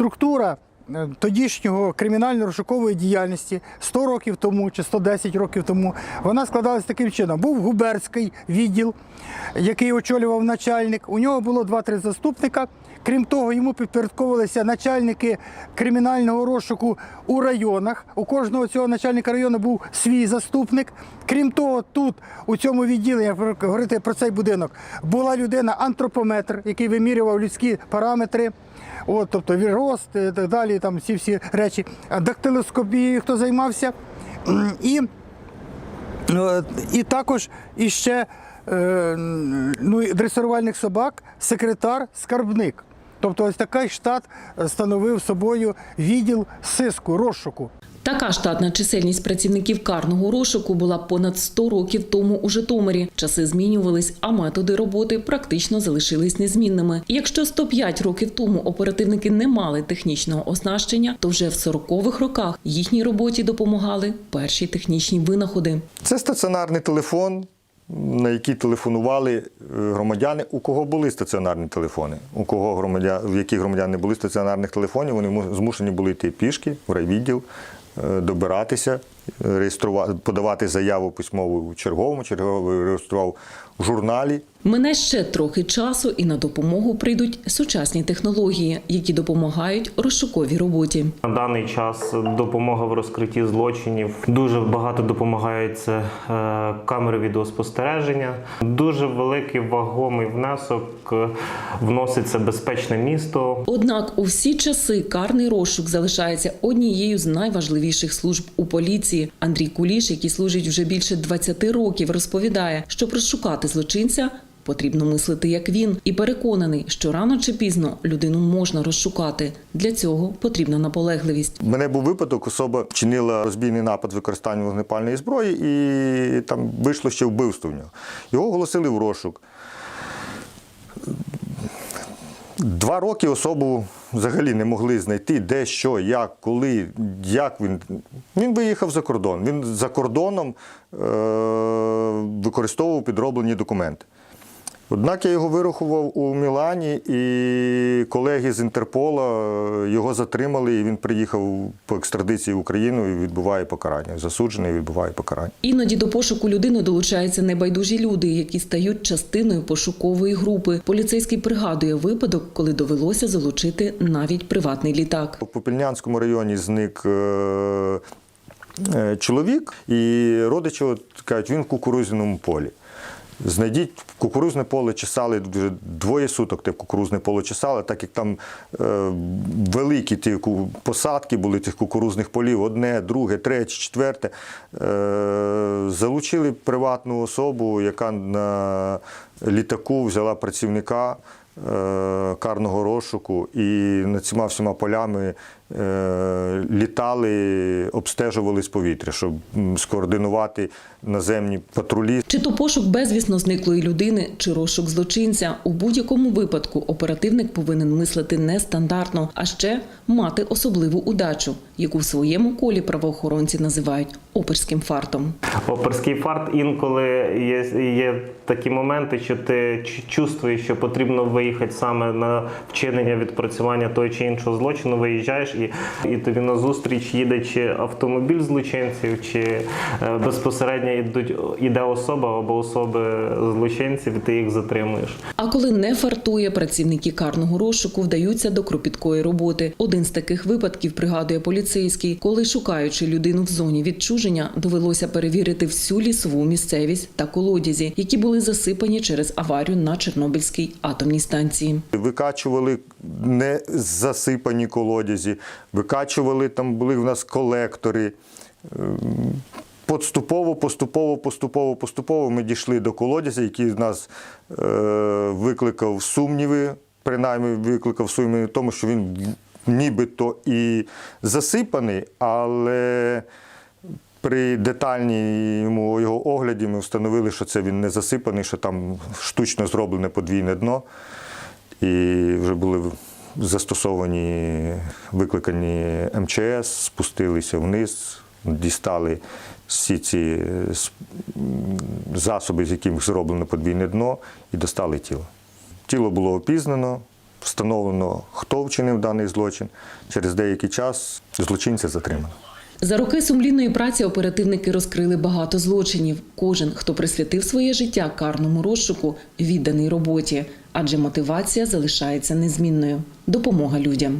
структура тодішнього кримінально-розшукової діяльності 100 років тому чи 110 років тому, вона складалась таким чином. Був губернський відділ, який очолював начальник. У нього було 2-3 заступника. Крім того, йому підпорядковувалися начальники кримінального розшуку у районах. У кожного цього начальника району був свій заступник. Крім того, тут у цьому відділенні, як говорити про цей будинок, була людина антропометр, який вимірював людські параметри. От, тобто рост і так далі, там всі всі речі. Дактилоскопією хто займався. І, е, і також іще е, ну, дресирувальних собак, секретар, скарбник. Тобто ось такий штат становив собою відділ сиску, розшуку. Така штатна чисельність працівників карного розшуку була понад 100 років тому у Житомирі. Часи змінювались, а методи роботи практично залишились незмінними. Якщо 105 років тому оперативники не мали технічного оснащення, то вже в 40-х роках їхній роботі допомагали перші технічні винаходи. Це стаціонарний телефон, на який телефонували е, громадяни, у кого були стаціонарні телефони. У кого громадян, в яких громадян не були стаціонарних телефонів, вони змушені були йти пішки в райвідділ, добиратися, реєструвати, подавати заяву письмову в черговому, черговий реєстрував в журналі. Мине ще трохи часу, і на допомогу прийдуть сучасні технології, які допомагають розшуковій роботі. На даний час допомога в розкритті злочинів дуже багато допомагають це камери відеоспостереження. Дуже великий вагомий внесок е, вноситься безпечне місто. Однак у всі часи карний розшук залишається однією з найважливіших служб у поліції. Андрій Куліш, який служить вже більше 20 років, розповідає, щоб розшукати злочинця. Потрібно мислити як він, і переконаний, що рано чи пізно людину можна розшукати. Для цього потрібна наполегливість. У мене був випадок, особа вчинила розбійний напад з використанням вогнепальної зброї, і там вийшло ще вбивство в нього. Його оголосили в розшук. Два роки особу взагалі не могли знайти, де, що, як, коли, як він. Він виїхав за кордон. Він за кордоном е- використовував підроблені документи. Однак я його вирахував у Мілані, і колеги з Інтерпола е, його затримали, і він приїхав по екстрадиції в Україну і відбуває покарання. Засуджений і відбуває покарання. Іноді до пошуку людини долучаються небайдужі люди, які стають частиною пошукової групи. Поліцейський пригадує випадок, коли довелося залучити навіть приватний літак. В Попільнянському районі зник е, е, чоловік, і родичі от кажуть, він в кукурузному полі. Знайдіть кукурузне поле, чесали двоє суток те кукурузне поле чесали, так як там е, великі ті посадки були цих кукурузних полів, одне, друге, третє, четверте. Е, залучили приватну особу, яка на літаку взяла працівника е, карного розшуку і над цими всіма полями е, літали, обстежували з повітря, щоб скоординувати наземні патрулі. Чи то пошук безвісно зниклої людини, чи розшук злочинця. У будь-якому випадку оперативник повинен мислити нестандартно, а ще мати особливу удачу, яку в своєму колі правоохоронці називають оперським фартом. Оперський фарт інколи є, є такі моменти, що ти чувствуєш, що потрібно виїхати саме на вчинення відпрацювання того чи іншого злочину. Виїжджаєш і, і тобі на зустріч їде чи автомобіль злочинців, чи е, безпосередньо йдуть іде особа або особи злочинців, і ти їх затримуєш. А коли не фартує, працівники карного розшуку вдаються до кропіткої роботи. Один з таких випадків пригадує поліцейський, коли шукаючи людину в зоні відчуження, довелося перевірити всю лісову місцевість та колодязі, які були засипані через аварію на Чорнобильській атомній станції. Викачували не засипані колодязі, викачували там були в нас колектори. Ем, Поступово, поступово, поступово, поступово ми дійшли до колодязя, який в нас е, викликав сумніви, принаймні викликав сумніви тому, що він нібито і засипаний, але при детальному його огляді ми встановили, що це він не засипаний, що там штучно зроблене подвійне дно. І вже були застосовані, викликані МЧС, спустилися вниз, дістали всі ці засоби, з яких зроблено подвійне дно, і достали тіло. Тіло було опізнано, встановлено, хто вчинив даний злочин. Через деякий час злочинця затримано. За роки сумлінної праці оперативники розкрили багато злочинів. Кожен, хто присвятив своє життя карному розшуку, відданий роботі, адже мотивація залишається незмінною допомога людям.